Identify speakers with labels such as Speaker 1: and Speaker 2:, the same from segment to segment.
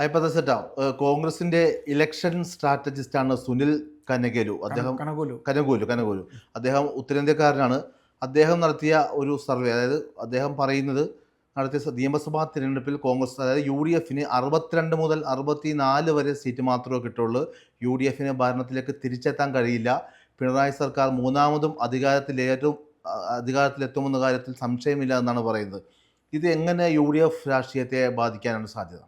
Speaker 1: ഹൈപ്പത്തസെറ്റ കോൺഗ്രസിന്റെ election strategist ആണ് സുനിൽ കനകലു. അദ്ദേഹം
Speaker 2: കനകോലു.
Speaker 1: കനകോലു കനകോലു. അദ്ദേഹം ഉത്തരേന്ത്യക്കാരനാണ്. അദ്ദേഹം നടത്തിയ ഒരു സർവേ അതായത് അദ്ദേഹം പറയുന്നത് നടത്തിയ നിയമസഭാ തിരഞ്ഞെടുപ്പിൽ കോൺഗ്രസ് അതായത് യു ഡി എഫിന് അറുപത്തിരണ്ട് മുതൽ അറുപത്തിനാല് വരെ സീറ്റ് മാത്രമേ കിട്ടുള്ളൂ. യു ഡി എഫിന് ഭരണത്തിലേക്ക് തിരിച്ചെത്താൻ കഴിയില്ല. പിണറായി സർക്കാർ മൂന്നാമതും അധികാരത്തിൽ ഏറ്റവും അധികാരത്തിലെത്തുമെന്ന കാര്യത്തിൽ സംശയമില്ല എന്നാണ് പറയുന്നത്. ഇത് എങ്ങനെ യു ഡി എഫ് രാഷ്ട്രീയത്തെ ബാധിക്കാനാണ് സാധ്യത?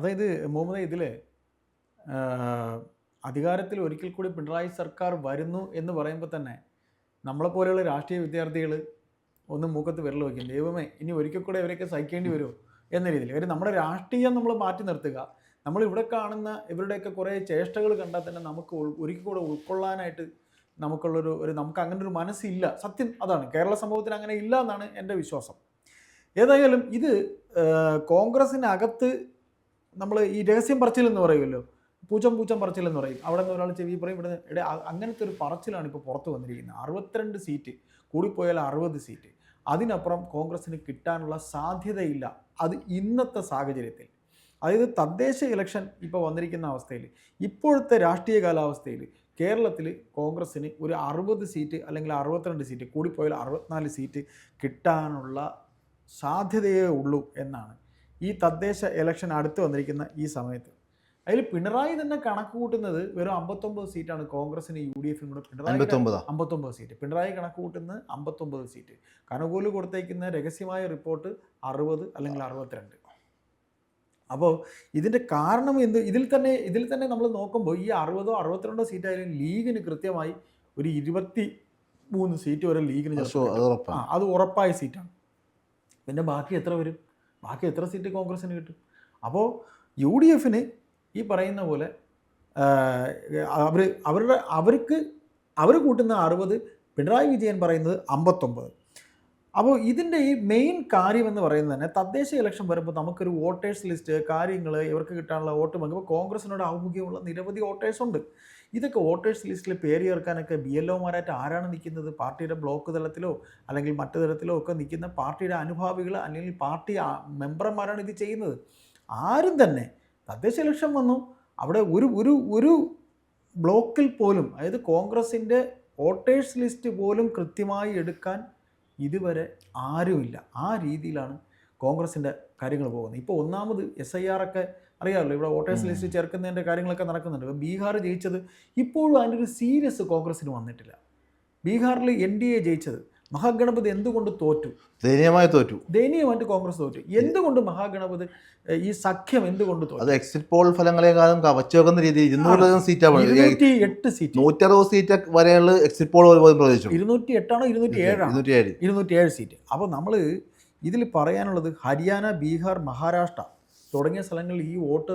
Speaker 2: അതായത് മുഹമ്മദ് ഇതിൽ അധികാരത്തിൽ ഒരിക്കൽ കൂടി പിണറായി സർക്കാർ വരുന്നു എന്ന് പറയുമ്പോൾ തന്നെ നമ്മളെപ്പോലെയുള്ള രാഷ്ട്രീയ വിദ്യാർത്ഥികൾ ഒന്ന് മൂക്കത്ത് വിരൽ വയ്ക്കും. ദൈവമേ ഇനി ഒരിക്കൽ കൂടെ ഇവരൊക്കെ സഹിക്കേണ്ടി വരുമോ എന്ന രീതിയിൽ. കാര്യം നമ്മുടെ രാഷ്ട്രീയം നമ്മൾ മാറ്റി നിർത്തുക. നമ്മൾ ഇവിടെ കാണുന്ന ഇവരുടെയൊക്കെ കുറേ ചേഷ്ടകൾ കണ്ടാൽ തന്നെ നമുക്ക് ഒരിക്കൽ കൂടെ ഉൾക്കൊള്ളാനായിട്ട് നമുക്കുള്ളൊരു ഒരു നമുക്ക് അങ്ങനെ ഒരു മനസ്സില്ല. സത്യം അതാണ്. കേരള സമൂഹത്തിന് അങ്ങനെ ഇല്ല എന്നാണ് എന്റെ വിശ്വാസം. ഏതായാലും ഇത് കോൺഗ്രസ്സിനകത്ത് നമ്മൾ ഈ രഹസ്യം പറച്ചിൽ എന്ന് പറയുമല്ലോ. പൂച്ചം പൂച്ചം പറച്ചിൽ എന്ന് പറയും. അവിടെ നിന്ന് ഒരാൾ ചെവി പറയും ഇവിടെ ഇവിടെ അങ്ങനത്തെ ഒരു പറച്ചിലാണ് ഇപ്പോൾ പുറത്ത് വന്നിരിക്കുന്നത്. അറുപത്തിരണ്ട് സീറ്റ് കൂടിപ്പോയാൽ അറുപത് സീറ്റ്. അതിനപ്പുറം കോൺഗ്രസ്സിന് കിട്ടാനുള്ള സാധ്യതയില്ല. അത് ഇന്നത്തെ സാഹചര്യത്തിൽ. അതായത് തദ്ദേശ ഇലക്ഷൻ ഇപ്പോൾ വന്നിരിക്കുന്ന അവസ്ഥയിൽ ഇപ്പോഴത്തെ രാഷ്ട്രീയ കാലാവസ്ഥയിൽ കേരളത്തിൽ കോൺഗ്രസ്സിന് ഒരു അറുപത് സീറ്റ് അല്ലെങ്കിൽ അറുപത്തിരണ്ട് സീറ്റ് കൂടിപ്പോയാൽ അറുപത്തിനാല് സീറ്റ് കിട്ടാനുള്ള സാധ്യതയേ ഉള്ളൂ എന്നാണ്. ഈ തദ്ദേശ ഇലക്ഷൻ അടുത്ത് വന്നിരിക്കുന്ന ഈ സമയത്ത്. അതിൽ പിണറായി തന്നെ കണക്ക് കൂട്ടുന്നത് വെറും അമ്പത്തൊമ്പത് സീറ്റാണ് കോൺഗ്രസിന് യു ഡി എഫിനും കൂടെ. പിണറായി അമ്പത്തൊമ്പത്? സീറ്റ്. പിണറായി കണക്ക് കൂട്ടുന്നത് അമ്പത്തൊമ്പത് സീറ്റ്. കനകോൽ കൊടുത്തേക്കുന്ന രഹസ്യമായ റിപ്പോർട്ട് അറുപത് അല്ലെങ്കിൽ അറുപത്തിരണ്ട്. അപ്പോൾ ഇതിന്റെ കാരണം എന്ത്? ഇതിൽ തന്നെ ഇതിൽ തന്നെ നമ്മൾ നോക്കുമ്പോൾ ഈ അറുപതോ അറുപത്തിരണ്ടോ സീറ്റായാലും ലീഗിന് കൃത്യമായി ഒരു ഇരുപത്തി മൂന്ന് സീറ്റ് വരെ ലീഗിന്
Speaker 1: അത്
Speaker 2: ഉറപ്പായ സീറ്റാണ്. പിന്നെ ബാക്കി എത്ര വരും? ബാക്കി എത്ര സീറ്റ് കോൺഗ്രസ്സിന് കിട്ടും? അപ്പോൾ യു ഡി എഫിന് ഈ പറയുന്ന പോലെ അവർ അവരുടെ അവർക്ക് അവർ കൂട്ടുന്ന അറുപത് പിണറായി വിജയൻ പറയുന്നത് അമ്പത്തൊമ്പത്. അപ്പോൾ ഇതിന്റെ ഈ മെയിൻ കാര്യമെന്ന് പറയുന്നത് തന്നെ തദ്ദേശ ഇലക്ഷൻ വരുമ്പോൾ നമുക്കൊരു വോട്ടേഴ്സ് ലിസ്റ്റ് കാര്യങ്ങൾ ഇവർക്ക് കിട്ടാനുള്ള വോട്ട് പങ്കുമ്പോൾ കോൺഗ്രസിനോട് ആഭിമുഖ്യമുള്ള നിരവധി വോട്ടേഴ്സ് ഉണ്ട്. ഇതൊക്കെ വോട്ടേഴ്സ് ലിസ്റ്റിൽ പേര് ചേർക്കാനൊക്കെ ബി എൽ ഒമാരായിട്ട് ആരാണ് നിൽക്കുന്നത് പാർട്ടിയുടെ ബ്ലോക്ക് തലത്തിലോ അല്ലെങ്കിൽ മറ്റു തലത്തിലോ ഒക്കെ നിൽക്കുന്ന പാർട്ടിയുടെ അനുഭാവികൾ അല്ലെങ്കിൽ പാർട്ടി മെമ്പർമാരാണ് ഇത് ചെയ്യുന്നത്. ആരും തന്നെ തദ്ദേശ ഇലക്ഷൻ വന്നു. അവിടെ ഒരു ഒരു ഒരു ബ്ലോക്കിൽ പോലും അതായത് കോൺഗ്രസിന്റെ വോട്ടേഴ്സ് ലിസ്റ്റ് പോലും കൃത്യമായി എടുക്കാൻ ഇതുവരെ ആരുമില്ല. ആ രീതിയിലാണ് കോൺഗ്രസിന്റെ കാര്യങ്ങൾ പോകുന്നത്. ഇപ്പോൾ ഒന്നാമത് എസ് ഐ ആർ ഒക്കെ അറിയാമല്ലോ ഇവിടെ വോട്ടേഴ്സ് ലിസ്റ്റ് ചേർക്കുന്നതിന്റെ കാര്യങ്ങളൊക്കെ നടക്കുന്നുണ്ട്. ബീഹാർ ജയിച്ചത് ഇപ്പോഴും അതിന്റെ ഒരു സീരിയസ് കോൺഗ്രസ്സിന് വന്നിട്ടില്ല. ബീഹാറിൽ എൻ ഡി എ ജയിച്ചത്. മഹാഗണപതി എന്തുകൊണ്ട് തോറ്റു?
Speaker 1: ദയനീയമായി തോറ്റു.
Speaker 2: ദയനീയമായിട്ട് കോൺഗ്രസ് തോറ്റു. എന്തുകൊണ്ട് മഹാഗണപതി ഈ സഖ്യം എന്തുകൊണ്ട് തോറ്റു?
Speaker 1: അത് എക്സിറ്റ് പോൾ ഫലങ്ങളെക്കാളും കവച്ചു വെക്കുന്ന രീതിയിൽ ഇരുന്നൂറിലധികം സീറ്റാണ്
Speaker 2: ഇരുന്നൂറ്റി എട്ട് സീറ്റ്
Speaker 1: നൂറ്ററുപത് സീറ്റ് വരെയുള്ള എക്സിറ്റ് പോൾ പോലും പ്രവചിച്ചു.
Speaker 2: ഇരുന്നൂറ്റി എട്ടാണോ ഇരുന്നൂറ്റി ഏഴാണ്
Speaker 1: ഇരുന്നൂറ്റി ഏഴ്
Speaker 2: ഇരുന്നൂറ്റി ഏഴ് സീറ്റ് അപ്പോൾ നമ്മൾ ഇതിൽ പറയാനുള്ളത് ഹരിയാന ബീഹാർ മഹാരാഷ്ട്ര തുടങ്ങിയ സ്ഥലങ്ങളിൽ ഈ വോട്ട്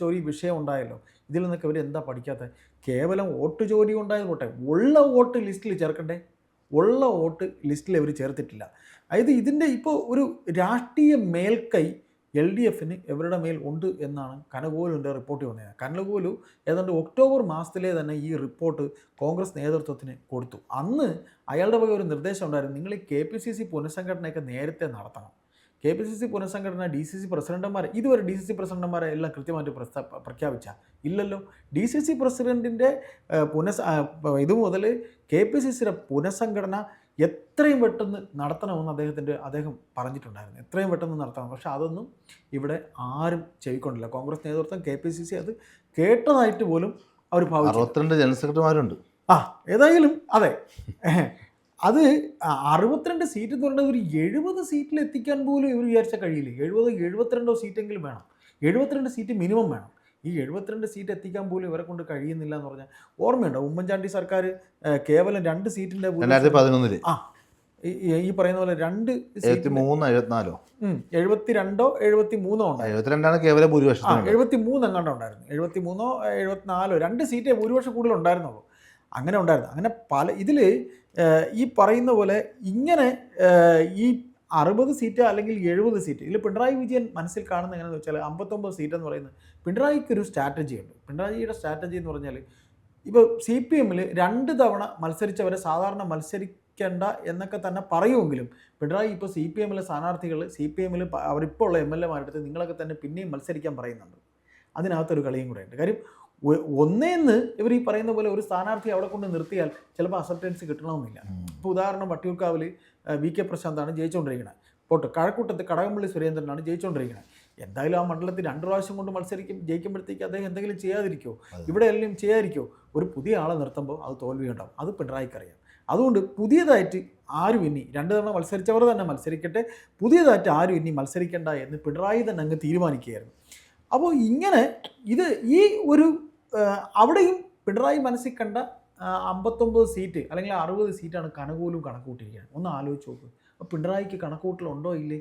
Speaker 2: ചോരി വിഷയം ഉണ്ടായല്ലോ. ഇതിൽ നിന്നൊക്കെ ഇവർ എന്താ പഠിക്കാത്തത് കേവലം വോട്ട് ചോരി ഉണ്ടായത് പോട്ടെ. ഉള്ള വോട്ട് ലിസ്റ്റിൽ ചേർക്കണ്ടേ? ഉള്ള വോട്ട് ലിസ്റ്റിൽ അവർ ചേർത്തിട്ടില്ല. അതായത് ഇതിന്റെ ഇപ്പോൾ ഒരു രാഷ്ട്രീയ മേൽക്കൈ എൽ ഡി എഫിന് ഇവരുടെ മേൽ ഉണ്ട് എന്നാണ് കനകോലുവിന്റെ റിപ്പോർട്ട് വന്നത്. കനകോലു ഏതാണ്ട് ഒക്ടോബർ മാസത്തിലെ തന്നെ ഈ റിപ്പോർട്ട് കോൺഗ്രസ് നേതൃത്വത്തിന് കൊടുത്തു. അന്ന് അയാളുടെ വക ഒരു നിർദ്ദേശം ഉണ്ടായിരുന്നു. നിങ്ങൾ ഈ കെ പി സി സി പുനഃസംഘടനയൊക്കെ നേരത്തെ നടത്തണം. കെ പി സി സി പുനഃസംഘടന ഡി സി സി പ്രസിഡന്റുമാരെ ഇതുവരെ ഡി സി സി പ്രസിഡന്റുമാരെ എല്ലാം കൃത്യമായിട്ട് പ്രസ്താ പ്രഖ്യാപിച്ച. ഇല്ലല്ലോ. ഡി സി സി പ്രസിഡന്റിന്റെ പുനഃ ഇതുമുതൽ കെ പി സി സിയുടെ പുനഃസംഘടന എത്രയും പെട്ടെന്ന് നടത്തണമെന്ന് അദ്ദേഹത്തിന്റെ അദ്ദേഹം പറഞ്ഞിട്ടുണ്ടായിരുന്നു. എത്രയും പെട്ടെന്ന് നടത്തണം. പക്ഷെ അതൊന്നും ഇവിടെ ആരും ചെവിക്കൊണ്ടില്ല. കോൺഗ്രസ് നേതൃത്വം കെ പി സി സി അത് കേട്ടതായിട്ട് പോലും അവർ
Speaker 1: അറുപത്തിരണ്ട് ജനറൽ സെക്രട്ടറിമാരുണ്ട്.
Speaker 2: ആ ഏതായാലും അതെ. അത് അറുപത്തിരണ്ട് സീറ്റ് എന്ന് പറയുന്നത് ഒരു എഴുപത് സീറ്റിൽ എത്തിക്കാൻ പോലും ഇവർ വിചാരിച്ചാൽ കഴിയില്ല. എഴുപത് എഴുപത്തിരണ്ടോ സീറ്റെങ്കിലും വേണം. എഴുപത്തിരണ്ട് സീറ്റ് മിനിമം വേണം. ഈ എഴുപത്തിരണ്ട് സീറ്റ് എത്തിക്കാൻ പോലും ഇവരെ കൊണ്ട് കഴിയുന്നില്ല എന്ന് പറഞ്ഞാൽ ഓർമ്മയുണ്ടോ? ഉമ്മൻചാണ്ടി സർക്കാർ കേവലം രണ്ട് സീറ്റിന്റെ
Speaker 1: രണ്ടായിരത്തി പതിനൊന്നിൽ.
Speaker 2: ആ ഈ- പറയുന്ന പോലെ രണ്ട്
Speaker 1: മൂന്ന് എഴുപത്തിനാലോ?
Speaker 2: എഴുപത്തി രണ്ടോ എഴുപത്തി മൂന്നോ ഉണ്ടായിരുന്നു.
Speaker 1: എഴുപത്തിരണ്ടാണ് കേവലം ഭൂരിപക്ഷം
Speaker 2: എഴുപത്തി മൂന്ന് എങ്ങാണ്ട് ഉണ്ടായിരുന്നു. എഴുപത്തി മൂന്നോ എഴുപത്തിനാലോ രണ്ട് സീറ്റേ ഭൂരിപക്ഷം കൂടുതൽ ഉണ്ടായിരുന്നുള്ളൂ. അങ്ങനെ ഉണ്ടായിരുന്നു. അങ്ങനെ പല ഇതിൽ ഈ പറയുന്ന പോലെ ഇങ്ങനെ ഈ അറുപത് സീറ്റ് അല്ലെങ്കിൽ എഴുപത് സീറ്റ് ഇതിൽ പിണറായി വിജയൻ മനസ്സിൽ കാണുന്ന എങ്ങനെയാണെന്ന് വെച്ചാൽ അമ്പത്തൊമ്പത് സീറ്റ് എന്ന് പറയുന്നത് പിണറായിക്ക് ഒരു സ്ട്രാറ്റജി ഉണ്ട്. പിണറായിയുടെ സ്ട്രാറ്റജി എന്ന് പറഞ്ഞാൽ ഇപ്പോൾ സി പി എമ്മിൽ രണ്ട് തവണ മത്സരിച്ചവരെ സാധാരണ മത്സരി മത്സരിക്കേണ്ട എന്നൊക്കെ തന്നെ പറയുമെങ്കിലും പിണറായി ഇപ്പോൾ സി പി എമ്മിലെ സ്ഥാനാർത്ഥികൾ സി പി എമ്മിൽ അവരിപ്പോൾ ഉള്ള എം എൽ എമാരുടെ നിങ്ങളൊക്കെ തന്നെ പിന്നെയും മത്സരിക്കാൻ പറയുന്നുണ്ട്. അതിനകത്തൊരു കളിയും കൂടെ ഉണ്ട്. കാര്യം ഒന്നേന്ന് ഇവർ ഈ പറയുന്ന പോലെ ഒരു സ്ഥാനാർത്ഥി അവിടെ കൊണ്ട് നിർത്തിയാൽ ചിലപ്പോൾ അക്സെപ്റ്റൻസ് കിട്ടണമെന്നില്ല. ഇപ്പോൾ ഉദാഹരണം വട്ടിയൂർക്കാവിൽ വി കെ പ്രശാന്താണ് ജയിച്ചുകൊണ്ടിരിക്കുന്നത് പോട്ട് കഴക്കൂട്ടത്ത് കടകംപള്ളി സുരേന്ദ്രനാണ് ജയിച്ചുകൊണ്ടിരിക്കുന്നത് എന്തായാലും ആ മണ്ഡലത്തിൽ രണ്ട് പ്രാവശ്യം കൊണ്ട് മത്സരിക്കും ജയിക്കുമ്പോഴത്തേക്ക് അദ്ദേഹം എന്തെങ്കിലും ചെയ്യാതിരിക്കുമോ ഇവിടെ എല്ലാം ചെയ്യാതിരിക്കുമോ ഒരു പുതിയ ആളെ നിർത്തുമ്പോൾ അത് തോൽവി ഉണ്ടാവും അത് പിണറായിക്കറിയാം. അതുകൊണ്ട് പുതിയതായിട്ട് ആരും ഇനി രണ്ട് തവണ മത്സരിച്ചവർ തന്നെ മത്സരിക്കട്ടെ പുതിയതായിട്ട് ആരും ഇനി മത്സരിക്കേണ്ട എന്ന് പിണറായി തന്നെ അങ്ങ് തീരുമാനിക്കുകയായിരുന്നു. അപ്പോൾ ഇങ്ങനെ ഇത് ഈ ഒരു അവിടെയും പിണറായി മനസ്സിൽ കണ്ട അമ്പത്തൊമ്പത് സീറ്റ് അല്ലെങ്കിൽ അറുപത് സീറ്റാണ് കനകൂലും കണക്കൂട്ടിയിരിക്കുന്നത് ഒന്ന് ആലോചിച്ച് നോക്ക്. അപ്പോൾ പിണറായിക്ക് കണക്കൂട്ടലുണ്ടോ ഇല്ലേ?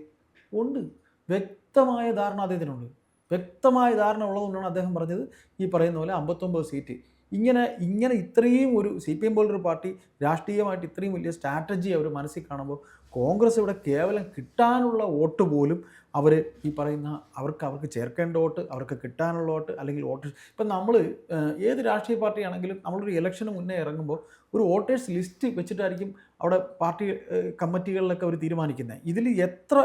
Speaker 2: ഉണ്ട്. വ്യക്തമായ ധാരണ അദ്ദേഹത്തിനുണ്ട്. വ്യക്തമായ ധാരണ ഉള്ളതുകൊണ്ടാണ് അദ്ദേഹം പറഞ്ഞത് ഈ പറയുന്ന പോലെ അമ്പത്തൊമ്പത് സീറ്റ്. ഇങ്ങനെ ഇങ്ങനെ ഇത്രയും ഒരു സി പി എം പോലൊരു പാർട്ടി രാഷ്ട്രീയമായിട്ട് ഇത്രയും വലിയ സ്ട്രാറ്റജി അവർ മനസ്സിൽ കാണുമ്പോൾ കോൺഗ്രസ് ഇവിടെ കേവലം കിട്ടാനുള്ള വോട്ട് പോലും അവർ ഈ പറയുന്ന അവർക്ക് അവർക്ക് ചേർക്കേണ്ട വോട്ട് അവർക്ക് കിട്ടാനുള്ള വോട്ട് അല്ലെങ്കിൽ വോട്ട് ഇപ്പം നമ്മൾ ഏത് രാഷ്ട്രീയ പാർട്ടിയാണെങ്കിലും നമ്മളൊരു ഇലക്ഷന് മുന്നേ ഇറങ്ങുമ്പോൾ ഒരു വോട്ടേഴ്സ് ലിസ്റ്റ് വെച്ചിട്ടായിരിക്കും അവിടെ പാർട്ടി കമ്മിറ്റികളിലൊക്കെ അവർ തീരുമാനിക്കുന്നത് ഇതിൽ എത്ര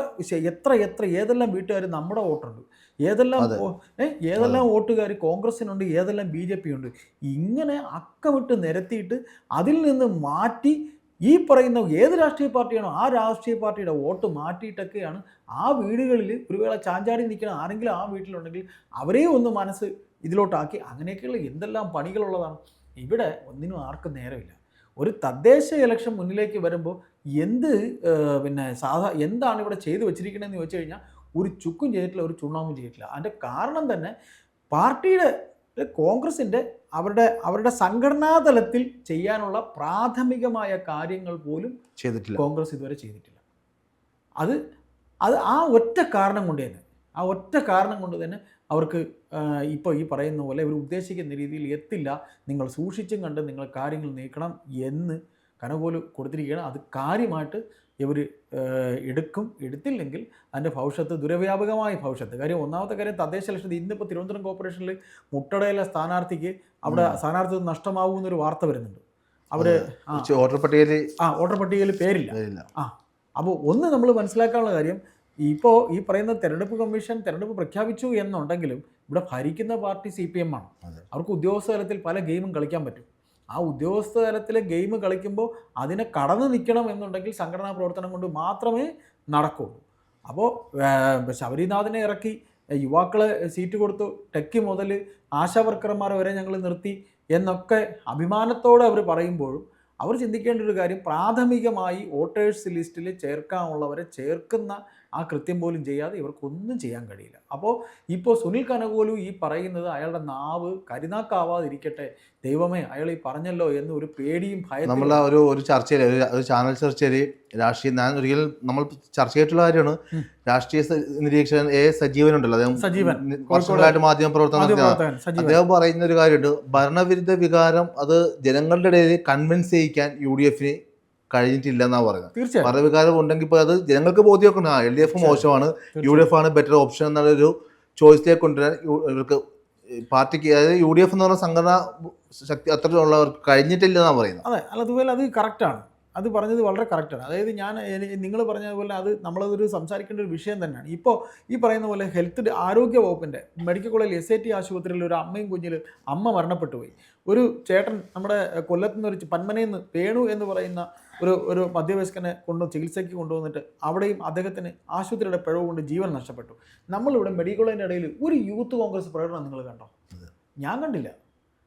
Speaker 2: എത്ര എത്ര ഏതെല്ലാം വീട്ടുകാർ നമ്മുടെ വോട്ടുണ്ട്. ഏതെല്ലാം ഏതെല്ലാം വോട്ടുകാർ കോൺഗ്രസിനുണ്ട് ഏതെല്ലാം ബി ജെ പി ഉണ്ട് ഇങ്ങനെ അക്കമിട്ട് നിരത്തിയിട്ട് അതിൽ നിന്ന് മാറ്റി ഈ പറയുന്ന ഏത് രാഷ്ട്രീയ പാർട്ടിയാണോ ആ രാഷ്ട്രീയ പാർട്ടിയുടെ വോട്ട് മാറ്റിയിട്ടൊക്കെയാണ് ആ വീടുകളിൽ ഒരു വേള ചാഞ്ചാടി നിൽക്കുന്ന ആരെങ്കിലും ആ വീട്ടിലുണ്ടെങ്കിൽ അവരെ ഒന്ന് മനസ്സ് ഇതിലോട്ടാക്കി അങ്ങനെയൊക്കെയുള്ള എന്തെല്ലാം പണികളുള്ളതാണ്. ഇവിടെ ഒന്നിനും ആർക്കും നേരമില്ല. ഒരു തദ്ദേശ ഇലക്ഷൻ മുന്നിലേക്ക് വരുമ്പോൾ എന്ത് പിന്നെ സാധാ എന്താണ് ഇവിടെ ചെയ്തു വെച്ചിരിക്കണമെന്ന് ചോദിച്ചു കഴിഞ്ഞാൽ ഒരു ചുക്കും ചെയ്തിട്ടില്ല ഒരു ചുണ്ണാമ്പും ചെയ്തിട്ടില്ല. അതിന്റെ കാരണം തന്നെ പാർട്ടിയുടെ കോൺഗ്രസിന്റെ അവരുടെ അവരുടെ സംഘടനാ തലത്തിൽ ചെയ്യാനുള്ള പ്രാഥമികമായ കാര്യങ്ങൾ പോലും
Speaker 1: ചെയ്തിട്ടില്ല.
Speaker 2: കോൺഗ്രസ് ഇതുവരെ ചെയ്തിട്ടില്ല. അത് അത് ആ ഒറ്റ കാരണം കൊണ്ട് തന്നെ ആ ഒറ്റ കാരണം കൊണ്ട് തന്നെ അവർക്ക് ഇപ്പോൾ ഈ പറയുന്ന പോലെ ഇവർ ഉദ്ദേശിക്കുന്ന രീതിയിൽ എത്തില്ല. നിങ്ങൾ സൂക്ഷിച്ചും കണ്ട് നിങ്ങൾ കാര്യങ്ങൾ നീക്കണം എന്ന് കനപോലും കൊടുത്തിരിക്കുകയാണ്. അത് കാര്യമായിട്ട് ഇവർ എടുക്കും. എടുത്തില്ലെങ്കിൽ അതിന്റെ ഭവിഷ്യത്ത് ദുരവ്യാപകമായ ഭവിഷ്യത്ത്. കാര്യം ഒന്നാമത്തെ കാര്യം തദ്ദേശ ഇലക്ഷത്തിൽ ഇന്നിപ്പോൾ തിരുവനന്തപുരം കോർപ്പറേഷനിൽ മുട്ടടയിലെ സ്ഥാനാർത്ഥിക്ക് അവിടെ സ്ഥാനാർത്ഥി നഷ്ടമാകുമെന്നൊരു വാർത്ത വരുന്നുണ്ട്. അവർ
Speaker 1: വോട്ടർ പട്ടികയിൽ
Speaker 2: ആ വോട്ടർ പട്ടികയിൽ പേരില്ല.
Speaker 1: ആ.
Speaker 2: അപ്പോൾ ഒന്ന് നമ്മൾ മനസ്സിലാക്കാനുള്ള കാര്യം ഇപ്പോൾ ഈ പറയുന്ന തെരഞ്ഞെടുപ്പ് കമ്മീഷൻ തെരഞ്ഞെടുപ്പ് പ്രഖ്യാപിച്ചു എന്നുണ്ടെങ്കിലും ഇവിടെ ഭരിക്കുന്ന പാർട്ടി സി പി എം ആണ്. അവർക്ക് ഉദ്യോഗസ്ഥ തലത്തിൽ പല ഗെയിമും കളിക്കാൻ പറ്റും. ആ ഉദ്യോഗസ്ഥ തലത്തിലെ ഗെയിം കളിക്കുമ്പോൾ അതിനെ കടന്നു നിൽക്കണം എന്നുണ്ടെങ്കിൽ സംഘടനാ പ്രവർത്തനം കൊണ്ട് മാത്രമേ നടക്കുള്ളൂ. അപ്പോൾ ശബരിനാഥിനെ ഇറക്കി യുവാക്കളെ സീറ്റ് കൊടുത്തു ടെക്കി മുതൽ ആശാ വർക്കർമാരെ വരെ ഞങ്ങൾ നിർത്തി എന്നൊക്കെ അഭിമാനത്തോടെ അവർ പറയുമ്പോഴും അവർ ചിന്തിക്കേണ്ട ഒരു കാര്യം പ്രാഥമികമായി വോട്ടേഴ്സ് ലിസ്റ്റിൽ ചേർക്കാനുള്ളവരെ ചേർക്കുന്ന ആ കൃത്യം പോലും ചെയ്യാതെ ഇവർക്കൊന്നും ചെയ്യാൻ കഴിയില്ല. അപ്പോൾ ഇപ്പോൾ സുനിൽ കനകോലു ഈ പറയുന്നത് അയാളുടെ നാവ് കരുനാക്കാവാതിരിക്കട്ടെ ദൈവമേ അയാൾ ഈ പറഞ്ഞല്ലോ എന്ന് ഒരു പേടിയും
Speaker 1: നമ്മൾ
Speaker 2: ഭയത്തിലും
Speaker 1: ഒരു ഒരു ചർച്ചയിൽ ഒരു ചാനൽ ചർച്ചയിൽ രാഷ്ട്രീയ ഞാൻ ഒരിക്കലും നമ്മൾ ചർച്ച ചെയ്തിട്ടുള്ള കാര്യമാണ്. രാഷ്ട്രീയ നിരീക്ഷകൻ എ സജീവൻ ഉണ്ടല്ലോ അദ്ദേഹം
Speaker 2: സജീവൻ.
Speaker 1: വർഷങ്ങളായിട്ട് മാധ്യമ പ്രവർത്തനം അദ്ദേഹം പറയുന്ന ഒരു കാര്യമുണ്ട്. ഭരണവിരുദ്ധ വികാരം അത് ജനങ്ങളുടെ ഇടയിൽ കൺവിൻസ് ചെയ്യിക്കാൻ യു ഡി എഫിന് കഴിഞ്ഞിട്ടില്ല എന്നാണ് പറയുന്നത്.
Speaker 2: തീർച്ചയായും
Speaker 1: മതവികാരം ഉണ്ടെങ്കിൽ ഇപ്പോൾ അത് ജനങ്ങൾക്ക് ബോധ്യമാക്കണം ആ എൽ ഡി എഫ് മോശമാണ് യു ഡി എഫ് ആണ് ബെറ്റർ ഓപ്ഷൻ എന്നുള്ളൊരു ചോയ്സിലേക്ക് കൊണ്ടുവരാൻ ഇവർക്ക് പാർട്ടിക്ക് അതായത് യു ഡി എഫ് എന്ന് പറഞ്ഞ സംഘടന ശക്തി അത്ര ഉള്ളവർക്ക് കഴിഞ്ഞിട്ടില്ല എന്നാണ് പറയുന്നത്.
Speaker 2: അതെ അല്ല അതുപോലെ അത് കറക്റ്റാണ് അത് പറഞ്ഞത് വളരെ കറക്റ്റാണ് അതായത് ഞാൻ നിങ്ങൾ പറഞ്ഞതുപോലെ അത് നമ്മളതൊരു സംസാരിക്കേണ്ട ഒരു വിഷയം തന്നെയാണ്. ഇപ്പോൾ ഈ പറയുന്ന പോലെ ഹെൽത്ത് ആരോഗ്യ വകുപ്പിന്റെ മെഡിക്കൽ കോളേജിൽ എസ് ഐ ടി ആശുപത്രിയിൽ ഒരു അമ്മയും കുഞ്ഞിൽ അമ്മ മരണപ്പെട്ടു പോയി ഒരു ചേട്ടൻ നമ്മുടെ കൊല്ലത്തുനിന്ന് ഒരു പന്മനയിൽ നിന്ന് വേണു എന്ന് പറയുന്ന ഒരു ഒരു മധ്യവയസ്കനെ കൊണ്ട് ചികിത്സയ്ക്ക് കൊണ്ടുവന്നിട്ട് അവിടെയും അദ്ദേഹത്തിന് ആശുപത്രിയുടെ പിഴവ് കൊണ്ട് ജീവൻ നഷ്ടപ്പെട്ടു. നമ്മളിവിടെ മെഡിക്കൽ കോളേജിന്റെ ഇടയിൽ ഒരു യൂത്ത് കോൺഗ്രസ് പ്രകടനം നിങ്ങൾ കണ്ടോ? ഞാൻ കണ്ടില്ല.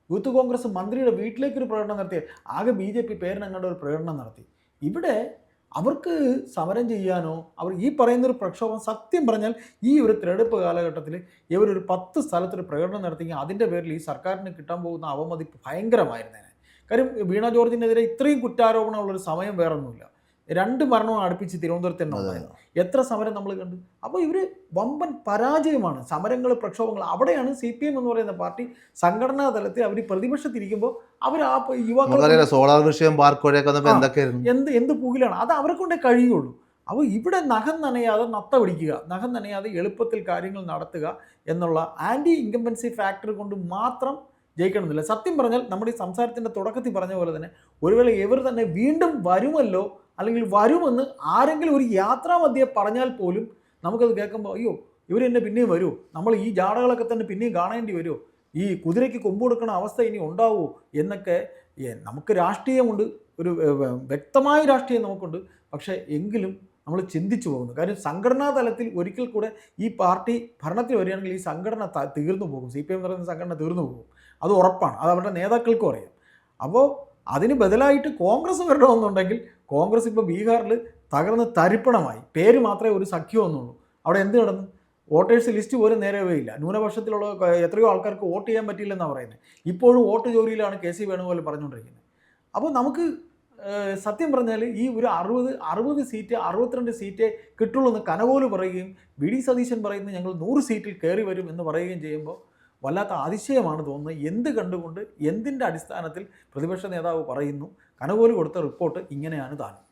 Speaker 2: യൂത്ത് കോൺഗ്രസ് മന്ത്രിയുടെ വീട്ടിലേക്കൊരു പ്രകടനം നടത്തി ആകെ ബി ജെ പി പേരിനങ്ങാണ്ട് ഒരു പ്രകടനം നടത്തി. ഇവിടെ അവർക്ക് സമരം ചെയ്യാനോ അവർ ഈ പറയുന്നൊരു പ്രക്ഷോഭം സത്യം പറഞ്ഞാൽ ഈ ഒരു തിരഞ്ഞെടുപ്പ് കാലഘട്ടത്തിൽ ഇവരൊരു പത്ത് സ്ഥലത്തൊരു പ്രകടനം നടത്തിയെങ്കിൽ അതിന്റെ പേരിൽ ഈ സർക്കാരിന് കിട്ടാൻ പോകുന്ന അവമതിപ്പ് ഭയങ്കരമായിരുന്നേനെ. കാര്യം വീണ ജോർജിനെതിരെ ഇത്രയും കുറ്റാരോപണമുള്ള ഒരു സമയം വേറൊന്നുമില്ല. രണ്ട് മരണവും അടുപ്പിച്ച് തിരുവനന്തപുരത്ത് തന്നെ ഉണ്ടായത് എത്ര സമരം നമ്മൾ കണ്ടു? അപ്പോൾ ഇവർ വമ്പൻ പരാജയമാണ്. സമരങ്ങൾ പ്രക്ഷോഭങ്ങൾ അവിടെയാണ് സി പി എം എന്ന് പറയുന്ന പാർട്ടി സംഘടനാ തലത്തിൽ അവർ പ്രതിപക്ഷത്തിരിക്കുമ്പോൾ അവർ ആ യുവാക്കൾ
Speaker 1: സോളാർ വിഷയം.
Speaker 2: എന്ത് എന്ത് പുകിലാണ്? അത് അവരെ കൊണ്ടേ കഴിയുള്ളൂ. അപ്പോൾ ഇവിടെ നഖം നനയാതെ നത്ത പിടിക്കുക നഖം നനയാതെ എളുപ്പത്തിൽ കാര്യങ്ങൾ നടത്തുക എന്നുള്ള ആന്റി ഇൻകമ്പൻസി ഫാക്ടർ കൊണ്ട് മാത്രം ജയിക്കണമെന്നില്ല. സത്യം പറഞ്ഞാൽ നമ്മുടെ ഈ സംസാരത്തിന്റെ തുടക്കത്തിൽ പറഞ്ഞ പോലെ തന്നെ ഒരുവേളെ ഇവർ തന്നെ വീണ്ടും വരുമല്ലോ അല്ലെങ്കിൽ വരുമെന്ന് ആരെങ്കിലും ഒരു യാത്രാമധ്യെ പറഞ്ഞാൽ പോലും നമുക്കത് കേൾക്കുമ്പോൾ അയ്യോ ഇവർ എന്നെ പിന്നെയും വരുമോ നമ്മൾ ഈ ജാടകളൊക്കെ തന്നെ പിന്നെയും കാണേണ്ടി വരുമോ ഈ കുതിരയ്ക്ക് കൊമ്പ് കൊടുക്കുന്ന അവസ്ഥ ഇനി ഉണ്ടാവുമോ എന്നൊക്കെ നമുക്ക് രാഷ്ട്രീയമുണ്ട്. ഒരു വ്യക്തമായ രാഷ്ട്രീയം നമുക്കുണ്ട്. പക്ഷേ എങ്കിലും നമ്മൾ ചിന്തിച്ചു പോകുന്നു. കാര്യം സംഘടനാ തലത്തിൽ ഒരിക്കൽ കൂടെ ഈ പാർട്ടി ഭരണത്തിൽ വരികയാണെങ്കിൽ ഈ സംഘടന തീർന്നു പോകും. സി പി എം പറയുന്ന സംഘടന തീർന്നു പോകും. അത് ഉറപ്പാണ്. അത് അവരുടെ നേതാക്കൾക്കും അറിയാം. അപ്പോൾ അതിന് ബദലായിട്ട് കോൺഗ്രസ് വരണമെന്നുണ്ടെങ്കിൽ കോൺഗ്രസ് ഇപ്പോൾ ബീഹാറിൽ തകർന്ന് തരിപ്പണമായി. പേര് മാത്രമേ ഒരു സഖ്യം അവിടെ എന്ത് നടന്നു? വോട്ടേഴ്സ് ലിസ്റ്റ് പോലും നേരെവേയില്ല ന്യൂനപക്ഷത്തിലുള്ള ക- എത്രയോ ആൾക്കാർക്ക് വോട്ട് ചെയ്യാൻ പറ്റിയില്ലെന്നാണ് പറയുന്നത് ഇപ്പോഴും വോട്ട് ജോലിയിലാണ് കെ സി വേണുപോലെ പറഞ്ഞുകൊണ്ടിരിക്കുന്നത്. അപ്പോൾ നമുക്ക് സത്യം പറഞ്ഞാൽ ഈ ഒരു അറുപത് അറുപത് സീറ്റ് അറുപത്തിരണ്ട് സീറ്റേ കിട്ടുള്ളൂ എന്ന് കനകോൽ പറയുകയും വി ഡി സതീശൻ പറയുന്നത് ഞങ്ങൾ നൂറ് സീറ്റിൽ കയറി വരും എന്ന് പറയുകയും ചെയ്യുമ്പോൾ വല്ലാത്ത അതിശയമാണ് തോന്നുന്നത്. എന്ത് കണ്ടുകൊണ്ട് എന്തിന്റെ അടിസ്ഥാനത്തിൽ പ്രതിപക്ഷ നേതാവ് പറയുന്നു? കനകോൽ കൊടുത്ത റിപ്പോർട്ട് ഇങ്ങനെയാണ് താനും.